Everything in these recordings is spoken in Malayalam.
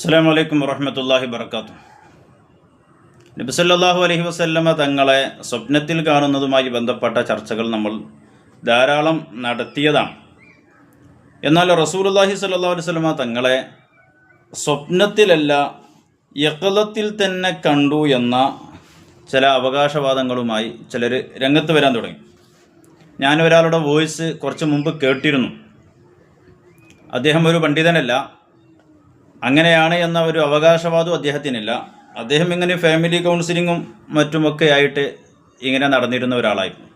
അസ്സാം വലൈക്കും വറഹമത്തല്ലാഹി വർക്കാത്തു നബിസല്ലാഹു അലൈഹി വസല്ലമ തങ്ങളെ സ്വപ്നത്തിൽ കാണുന്നതുമായി ബന്ധപ്പെട്ട ചർച്ചകൾ നമ്മൾ ധാരാളം നടത്തിയതാണ്. എന്നാൽ സ്വല്ലല്ലാഹു അലൈഹി വസല്ലമ തങ്ങളെ സ്വപ്നത്തിലല്ല യക്കളത്തിൽ തന്നെ കണ്ടു എന്ന ചില അവകാശവാദങ്ങളുമായി ചിലർ രംഗത്ത് വരാൻ തുടങ്ങി. ഞാൻ ഒരാളുടെ വോയിസ് കുറച്ച് മുമ്പ് കേട്ടിരുന്നു. അദ്ദേഹം ഒരു പണ്ഡിതനല്ല അങ്ങനെയാണ് എന്ന ഒരു അവകാശവാദവും അദ്ദേഹത്തിനില്ല. അദ്ദേഹം ഇങ്ങനെ ഫാമിലി കൗൺസിലിങ്ങും മറ്റുമൊക്കെ ആയിട്ട് ഇങ്ങനെ നടന്നിരുന്ന ഒരാളായിരുന്നു.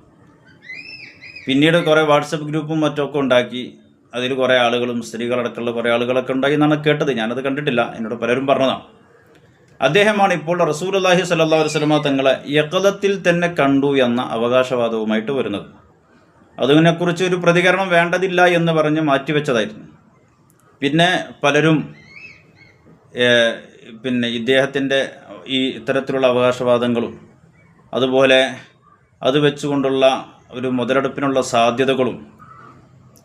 പിന്നീട് കുറേ വാട്സപ്പ് ഗ്രൂപ്പും മറ്റൊക്കെ ഉണ്ടാക്കി. അതിൽ കുറേ ആളുകളും സ്ത്രീകളടക്കമുള്ള കുറേ ആളുകളൊക്കെ ഉണ്ടായി എന്നാണ് കേട്ടത്. ഞാനത് കണ്ടിട്ടില്ല. എന്നോട് പലരും പറഞ്ഞതാണ്. അദ്ദേഹമാണ് ഇപ്പോൾ റസൂലുള്ളാഹി അല്ലാഹി അലൈഹി വസ്ലമ തങ്ങളെ യക്കതത്തിൽ തന്നെ കണ്ടു എന്ന അവകാശവാദവുമായിട്ട് വരുന്നത്. അതിനെക്കുറിച്ച് ഒരു പ്രതികരണം വേണ്ടതില്ല എന്ന് പറഞ്ഞ് മാറ്റിവെച്ചതായിരുന്നു. പിന്നെ പലരും പിന്നെ ഇദ്ദേഹത്തിന്റെ ഈ ഇത്തരത്തിലുള്ള അവകാശവാദങ്ങളും അതുപോലെ അത് വെച്ചുകൊണ്ടുള്ള ഒരു മുതലെടുപ്പിനുള്ള സാധ്യതകളും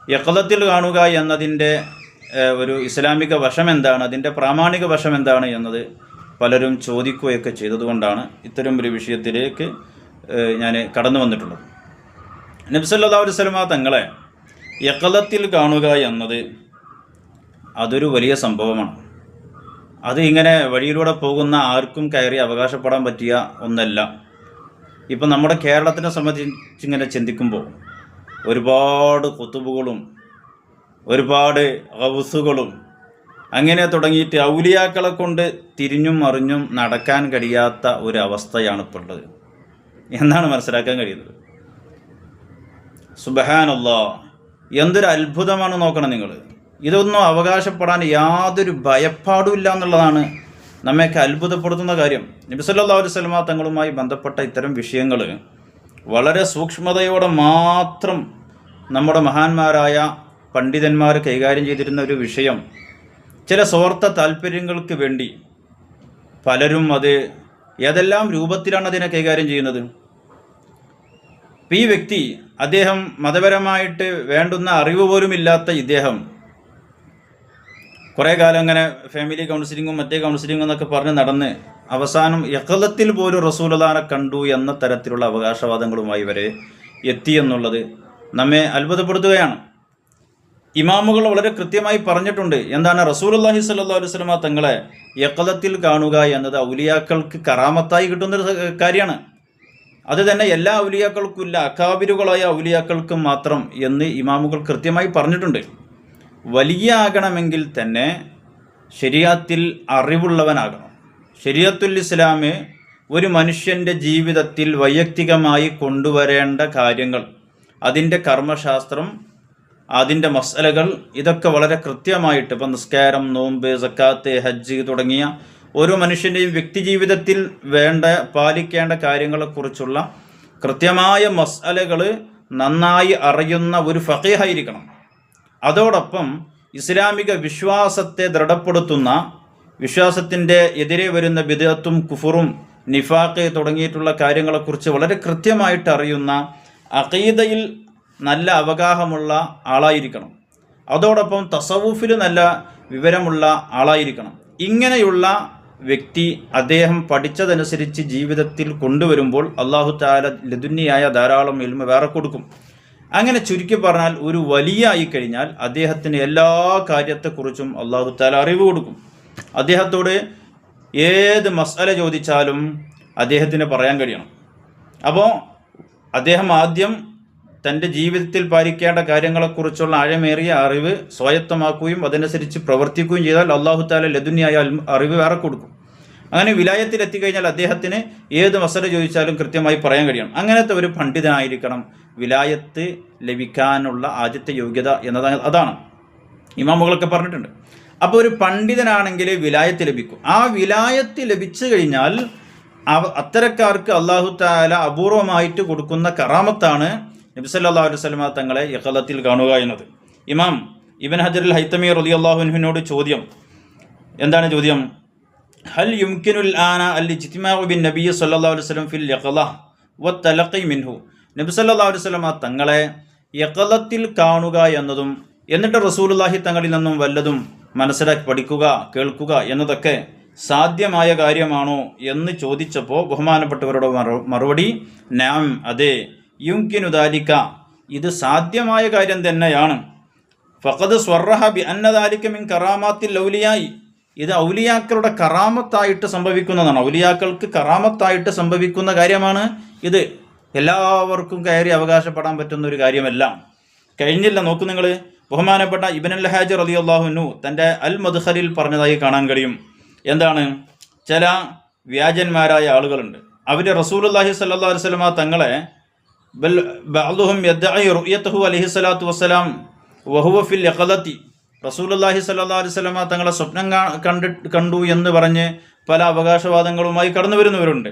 യക്കലത്തിൽ കാണുക എന്നതിന്റെ ഒരു ഇസ്ലാമിക വശം എന്താണ് അതിന്റെ പ്രാമാണിക വശം എന്താണ് എന്നത് പലരും ചോദിക്കുകയൊക്കെ ചെയ്തതുകൊണ്ടാണ് ഇത്തരം ഒരു വിഷയത്തിലേക്ക് ഞാൻ കടന്നു വന്നിട്ടുള്ളത്. നബ്സല്ലാ വസ്ലമ തങ്ങളെ യക്കലത്തിൽ കാണുക എന്നത് അതൊരു വലിയ സംഭവമാണ്. അത് ഇങ്ങനെ വഴിയിലൂടെ പോകുന്ന ആർക്കും കയറി അവകാശപ്പെടാൻ പറ്റിയ ഒന്നല്ല. ഇപ്പം നമ്മുടെ കേരളത്തിനെ സംബന്ധിച്ച് ഇങ്ങനെ ചിന്തിക്കുമ്പോൾ ഒരുപാട് കുത്തുബുകളും ഒരുപാട് ഹൗസുകളും അങ്ങനെ തുടങ്ങിയിട്ട് ഔലിയാക്കളെ കൊണ്ട് തിരിഞ്ഞും മറിഞ്ഞും നടക്കാൻ കഴിയാത്ത ഒരു അവസ്ഥയാണ് ഇപ്പോൾ ഉള്ളത്. എന്നാണ് മനസ്സിലാക്കാൻ കഴിയുന്നത്? സുബഹാനുള്ള എന്തൊരു അത്ഭുതമാണ് നോക്കണം നിങ്ങൾ. ഇതൊന്നും അവകാശപ്പെടാൻ യാതൊരു ഭയപ്പാടും ഇല്ല എന്നുള്ളതാണ് നമ്മയൊക്കെ അത്ഭുതപ്പെടുത്തുന്ന കാര്യം. നബിസല്ലാ വസ്ലമ തങ്ങളുമായി ബന്ധപ്പെട്ട ഇത്തരം വിഷയങ്ങൾ വളരെ സൂക്ഷ്മതയോടെ മാത്രം നമ്മുടെ മഹാന്മാരായ പണ്ഡിതന്മാർ കൈകാര്യം ചെയ്തിരുന്ന ഒരു വിഷയം. ചില സ്വാർത്ഥ താല്പര്യങ്ങൾക്ക് വേണ്ടി പലരും അത് ഏതെല്ലാം രൂപത്തിലാണ് അതിനെ കൈകാര്യം ചെയ്യുന്നത്? ഈ വ്യക്തി അദ്ദേഹം മതപരമായിട്ട് വേണ്ടുന്ന അറിവ് പോലും ഇല്ലാത്ത ഇദ്ദേഹം കുറേ കാലം അങ്ങനെ ഫാമിലി കൗൺസിലിങ്ങും മറ്റേ കൗൺസിലിങ്ങും എന്നൊക്കെ പറഞ്ഞ് നടന്ന് അവസാനം യക്കലത്തിൽ പോലും റസൂലദാനെ കണ്ടു എന്ന തരത്തിലുള്ള അവകാശവാദങ്ങളുമായി വരെ എത്തി എന്നുള്ളത് നമ്മെ അത്ഭുതപ്പെടുത്തുകയാണ്. ഇമാമുകൾ വളരെ കൃത്യമായി പറഞ്ഞിട്ടുണ്ട്. എന്താണ്? റസൂലുള്ളാഹി അള്ളാഹി അലൈഹി വസല്ലമ തങ്ങളെ യക്കലത്തിൽ കാണുക എന്നത് ഔലിയാക്കൾക്ക് കറാമത്തായി കിട്ടുന്നൊരു കാര്യമാണ്. അത് തന്നെ എല്ലാ ഔലിയാക്കൾക്കും ഇല്ല അക്കാബിരുകളായ ഔലിയാക്കൾക്കും മാത്രം എന്ന് ഇമാമുകൾ കൃത്യമായി പറഞ്ഞിട്ടുണ്ട്. വലിയ ആകണമെങ്കിൽ തന്നെ ശരിയാത്തിൽ അറിവുള്ളവനാകണം. ശരിയത്തുൽ ഇസ്ലാമ് ഒരു മനുഷ്യന്റെ ജീവിതത്തിൽ വൈയക്തികമായി കൊണ്ടുവരേണ്ട കാര്യങ്ങൾ അതിന്റെ കർമ്മശാസ്ത്രം അതിന്റെ മസലകൾ ഇതൊക്കെ വളരെ കൃത്യമായിട്ട് ഇപ്പം നിസ്കാരം നോമ്പ് സക്കാത്ത് ഹജ്ജ് തുടങ്ങിയ ഓരോ മനുഷ്യന്റെയും വ്യക്തി ജീവിതത്തിൽ വേണ്ട പാലിക്കേണ്ട കാര്യങ്ങളെക്കുറിച്ചുള്ള കൃത്യമായ മസലകൾ നന്നായി അറിയുന്ന ഒരു ഫക്കീഹായിരിക്കണം അതോടൊപ്പം ഇസ്ലാമിക വിശ്വാസത്തെ ദൃഢപ്പെടുത്തുന്ന വിശ്വാസത്തിന്റെ എതിരെ വരുന്ന ബിദത്തും കുഫറും നിഫാഖ് തുടങ്ങിയിട്ടുള്ള കാര്യങ്ങളെക്കുറിച്ച് വളരെ കൃത്യമായിട്ട് അറിയുന്ന അഖീദയിൽ നല്ല അവഗാഹമുള്ള ആളായിരിക്കണം. അതോടൊപ്പം തസവൂഫിൽ നല്ല വിവരമുള്ള ആളായിരിക്കണം. ഇങ്ങനെയുള്ള വ്യക്തി അദ്ദേഹം പഠിച്ചതനുസരിച്ച് ജീവിതത്തിൽ കൊണ്ടുവരുമ്പോൾ അള്ളാഹു താല ലതുന്നിയായ ധാരാളം എൽമ വേറെ കൊടുക്കും. അങ്ങനെ ചുരുക്കി പറഞ്ഞാൽ ഒരു വലിയ ആയി കഴിഞ്ഞാൽ അദ്ദേഹത്തിന് എല്ലാ കാര്യത്തെക്കുറിച്ചും അള്ളാഹു താല അറിവ് കൊടുക്കും. അദ്ദേഹത്തോട് ഏത് മസാല ചോദിച്ചാലും അദ്ദേഹത്തിന് പറയാൻ കഴിയണം. അപ്പോൾ അദ്ദേഹം ആദ്യം തന്റെ ജീവിതത്തിൽ പാലിക്കേണ്ട കാര്യങ്ങളെക്കുറിച്ചുള്ള ആഴമേറിയ അറിവ് സ്വായത്തമാക്കുകയും അതനുസരിച്ച് പ്രവർത്തിക്കുകയും ചെയ്താൽ അള്ളാഹു താല ലതുന്യായ അറിവ് വേറെ കൊടുക്കും. അങ്ങനെ വിലായത്തിൽ എത്തിക്കഴിഞ്ഞാൽ അദ്ദേഹത്തിന് ഏത് മസല ചോദിച്ചാലും കൃത്യമായി പറയാൻ കഴിയണം. അങ്ങനത്തെ ഒരു പണ്ഡിതനായിരിക്കണം വിലായത്ത് ലഭിക്കാനുള്ള ആദ്യത്തെ യോഗ്യത എന്നതാണ്. അതാണ്. ഇമാമുകളൊക്കെ പറഞ്ഞിട്ടുണ്ട്. അപ്പോൾ ഒരു പണ്ഡിതനാണെങ്കിൽ വിലായത്ത് ലഭിക്കും. ആ വിലായത്ത് ലഭിച്ചു കഴിഞ്ഞാൽ അത്തരക്കാർക്ക് അള്ളാഹു താല അപൂർവമായിട്ട് കൊടുക്കുന്ന കറാമത്താണ് നബിസല്ലാ അലൈഹി വസല്ലമ തങ്ങളെ യഹലത്തിൽ കാണുക എന്നത്. ഇമാം ഇബൻ ഹജറുൽ ഹൈത്തമി റലി അള്ളാഹുനുവിനോട് ചോദ്യം. എന്താണ് ചോദ്യം? ഹൽ യുംകിനുൽ ആന അൽ ഇജ്തിമാഉ ബിൻ നബി സല്ലല്ലാഹു അലൈഹി വസല്ലം ഫിൽ യഖല വത്തലഖി തലഖി മിൻഹു നബി സല്ലല്ലാഹു അലൈഹി വസല്ലം തങ്ങളെ യഖലത്തിൽ കാണുക എന്നതും എന്നിട്ട് റസൂലുള്ളാഹി തങ്ങളിൽ നിന്നും വല്ലതും മനസ്സിലാക്കി പഠിക്കുക കേൾക്കുക എന്നതൊക്കെ സാധ്യമായ കാര്യമാണോ എന്ന് ചോദിച്ചപ്പോൾ ബഹുമാനപ്പെട്ടവരുടെ മറു- മറുപടി നാം അതെ. യുങ്കിനുദാലിക്ക ഇത് സാധ്യമായ കാര്യം തന്നെയാണ്. ഫഖദ് സ്വർറഹ ബി അന്നദാലിക്ക മിൻ കറാമാത്തിൽ ഔലിയായി ഇത് ഔലിയാക്കളുടെ കറാമത്തായിട്ട് സംഭവിക്കുന്നതാണ്. ഔലിയാക്കൾക്ക് കറാമത്തായിട്ട് സംഭവിക്കുന്ന കാര്യമാണ് ഇത്. എല്ലാവർക്കും കയറി അവകാശപ്പെടാൻ പറ്റുന്ന ഒരു കാര്യമല്ല. കഴിഞ്ഞില്ല നോക്കൂ നിങ്ങൾ ബഹുമാനപ്പെട്ട ഇബൻ അൽ അലി അള്ളാഹുനു തന്റെ അൽ മദ്ഹലിൽ പറഞ്ഞതായി കാണാൻ കഴിയും. എന്താണ്? ചില വ്യാജന്മാരായ ആളുകളുണ്ട്. അവർ റസൂലുല്ലാഹി സല്ലാ വസ്ലമ തങ്ങളെ ബൽ ബഅ്ദുഹും അലഹി സ്വലാത്തു വസ്സലാം വഹുവ ഫിൽ റസൂലുള്ളാഹി സ്വല്ലല്ലാഹു അലൈഹി വസല്ലമ തങ്ങളെ സ്വപ്നം കണ്ടി കണ്ടു എന്ന് പറഞ്ഞ് പല അവകാശവാദങ്ങളുമായി കടന്നു വരുന്നവരുണ്ട്.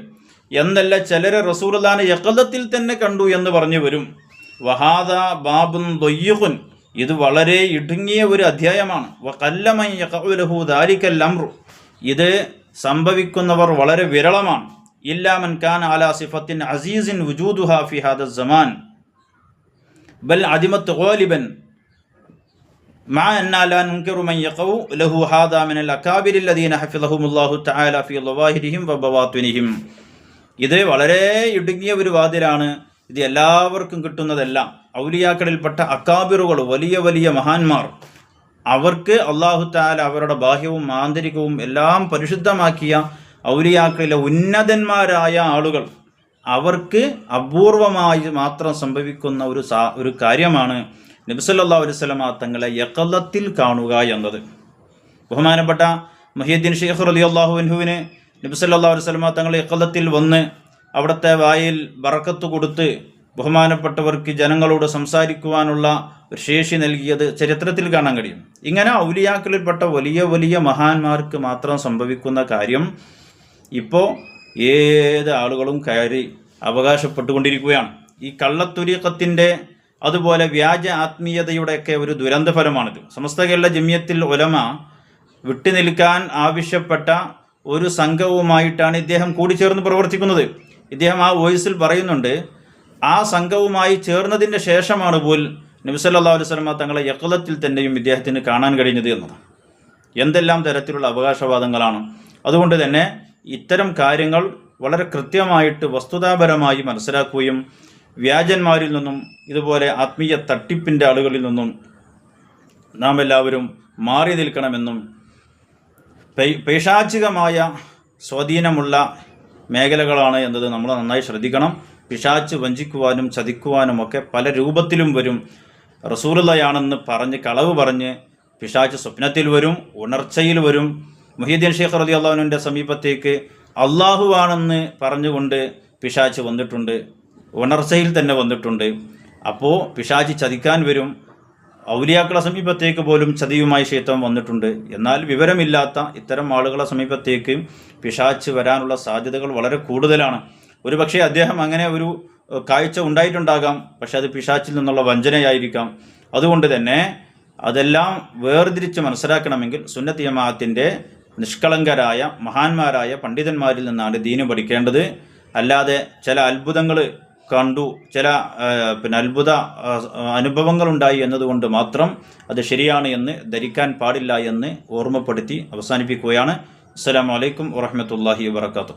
എന്നല്ല ചിലരെ റസൂലുള്ളാഹിനെ യക്കലത്തിൽ തന്നെ കണ്ടു എന്ന് പറഞ്ഞു വരും. വഹാദ ബാബുൻ ദൊയ്യുഹുൻ ഇത് വളരെ ഇടുങ്ങിയ ഒരു അധ്യായമാണ്. ദാലിക്കൽ ഇത് സംഭവിക്കുന്നവർ വളരെ വിരളമാണ്. ഇല്ലാമൻ ഖാൻ അലാ സിഫത്തിൻ അസീസിൻ വുജൂദുഹാ ഫി ഹാദ സമാൻ ബൽ അദിമത്ത് ഗാലിബൻ. مع أن لا ننكر من يقع له هذا من الأكابر الذين حفظهم الله تعالى في ظواهرهم وبواطنهم ഇത് വളരെ ഇടുങ്ങിയ ഒരു വാതിലാണ് ഇത് എല്ലാവർക്കും കിട്ടുന്നതല്ല ഔലിയാക്കളിൽപ്പെട്ട അക്കാബിറുകൾ വലിയ വലിയ മഹാന്മാർ അവർക്ക് അള്ളാഹു താല അവരുടെ ബാഹ്യവും ആന്തരികവും എല്ലാം പരിശുദ്ധമാക്കിയ ഔലിയാക്കളിലെ ഉന്നതന്മാരായ ആളുകൾ അവർക്ക് അപൂർവമായി മാത്രം സംഭവിക്കുന്ന ഒരു സാ ഒരു കാര്യമാണ് നബിസല്ലാ അലുസലമ തങ്ങളെ യക്കലത്തിൽ കാണുക എന്നത്. ബഹുമാനപ്പെട്ട മഹിയുദ്ദീൻ ഷെയ്ഖ് അലി അള്ളാഹുവിൻഹുവിന് നബിസല്ലാ അലുസലമ തങ്ങളെ യക്കലത്തിൽ വന്ന് അവിടുത്തെ വായിൽ ബറക്കത്ത് കൊടുത്ത് ബഹുമാനപ്പെട്ടവർക്ക് ജനങ്ങളോട് സംസാരിക്കുവാനുള്ള ഒരു ശേഷി നൽകിയത് ചരിത്രത്തിൽ കാണാൻ കഴിയും. ഇങ്ങനെ ഔലിയാക്കളിൽപ്പെട്ട വലിയ വലിയ മഹാന്മാർക്ക് മാത്രം സംഭവിക്കുന്ന കാര്യം ഇപ്പോൾ ഏത് ആളുകളും കയറി അവകാശപ്പെട്ടുകൊണ്ടിരിക്കുകയാണ്. ഈ കള്ളത്തുരീക്കത്തിന്റെ അതുപോലെ വ്യാജ ആത്മീയതയുടെയൊക്കെ ഒരു ദുരന്ത ഫലമാണിത് സമസ്ത കേരള ജമ്യത്തിൽ ഒലമ വിട്ടുനിൽക്കാൻ ആവശ്യപ്പെട്ട ഒരു സംഘവുമായിട്ടാണ് ഇദ്ദേഹം കൂടിച്ചേർന്ന് പ്രവർത്തിക്കുന്നത്. ഇദ്ദേഹം ആ വോയിസിൽ പറയുന്നുണ്ട് ആ സംഘവുമായി ചേർന്നതിന്റെ ശേഷമാണ് പോൽ നബിസല്ലാ അലുസ്ലമ തങ്ങളെ യക്ലത്തിൽ തന്നെയും ഇദ്ദേഹത്തിന് കാണാൻ കഴിഞ്ഞത് എന്നതാണ് എന്തെല്ലാം തരത്തിലുള്ള അവകാശവാദങ്ങളാണ്. അതുകൊണ്ട് തന്നെ ഇത്തരം കാര്യങ്ങൾ വളരെ കൃത്യമായിട്ട് വസ്തുതാപരമായി മനസ്സിലാക്കുകയും വ്യാജന്മാരിൽ നിന്നും ഇതുപോലെ ആത്മീയ തട്ടിപ്പിന്റെ ആളുകളിൽ നിന്നും നാം എല്ലാവരും മാറി നിൽക്കണമെന്നും പേശാചികമായ സ്വാധീനമുള്ള മേഖലകളാണ് എന്നത് നമ്മൾ നന്നായി ശ്രദ്ധിക്കണം. പിശാച്ച് വഞ്ചിക്കുവാനും ചതിക്കുവാനും ഒക്കെ പല രൂപത്തിലും വരും. റസൂറുള്ളയാണെന്ന് പറഞ്ഞ് കളവ് പറഞ്ഞ് പിശാച്ച് സ്വപ്നത്തിൽ വരും ഉണർച്ചയിൽ വരും. മുഹീദ്ദീൻ ഷെയ്ഖ് റതി അള്ളാഹുവിന്റെ സമീപത്തേക്ക് അള്ളാഹുവാണെന്ന് പറഞ്ഞുകൊണ്ട് പിശാച്ച് വന്നിട്ടുണ്ട്. ഉണർച്ചയിൽ തന്നെ വന്നിട്ടുണ്ട്. അപ്പോൾ പിശാചി ചതിക്കാൻ വരും. ഔലിയാക്കളെ സമീപത്തേക്ക് പോലും ചതിയുമായി ക്ഷേത്രം വന്നിട്ടുണ്ട്. എന്നാൽ വിവരമില്ലാത്ത ഇത്തരം ആളുകളെ സമീപത്തേക്ക് പിശാച്ച് വരാനുള്ള സാധ്യതകൾ വളരെ കൂടുതലാണ്. ഒരുപക്ഷെ അദ്ദേഹം അങ്ങനെ ഒരു കാഴ്ച ഉണ്ടായിട്ടുണ്ടാകാം. പക്ഷെ അത് പിശാച്ചിൽ നിന്നുള്ള വഞ്ചനയായിരിക്കാം. അതുകൊണ്ട് തന്നെ അതെല്ലാം വേർതിരിച്ച് മനസ്സിലാക്കണമെങ്കിൽ സുന്നത്ത് ജമാഅത്തിന്റെ നിഷ്കളങ്കരായ മഹാന്മാരായ പണ്ഡിതന്മാരിൽ നിന്നാണ് ദീന് പഠിക്കേണ്ടത്. അല്ലാതെ ചില അത്ഭുതങ്ങൾ കണ്ടു. ചില പിന്നെ അത്ഭുത അനുഭവങ്ങളുണ്ടായി എന്നതുകൊണ്ട് മാത്രം അത് ശരിയാണ് എന്ന് ധരിക്കാൻ പാടില്ല എന്ന് ഓർമ്മപ്പെടുത്തി അവസാനിപ്പിക്കുകയാണ്. അസ്സലാമു അലൈക്കും വറഹമത്തല്ലാഹി വാബർക്കാത്തു